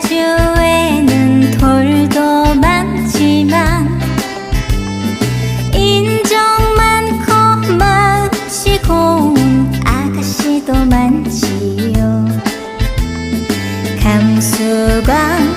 제주에는 돌도 많지만 인정 많고 멋지 고운 아가씨도 많지요. 감수광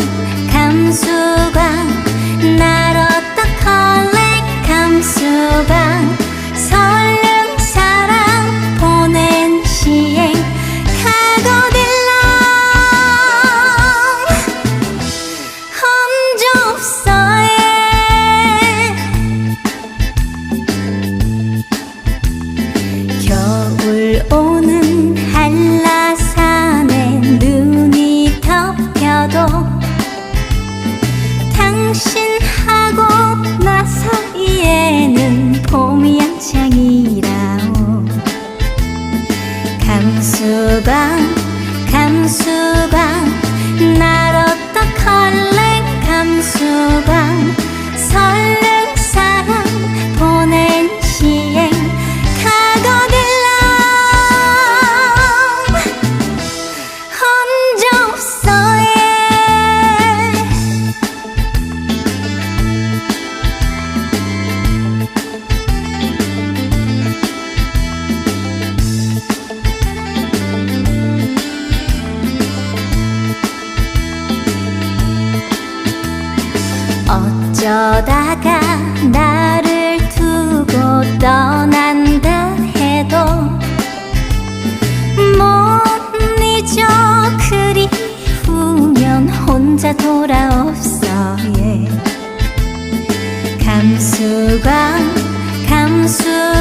수박 감수 어쩌다가 나를 두고 떠난다 해도 못 잊어 그리우면 혼자 돌아옵소 예. 감수광 감수광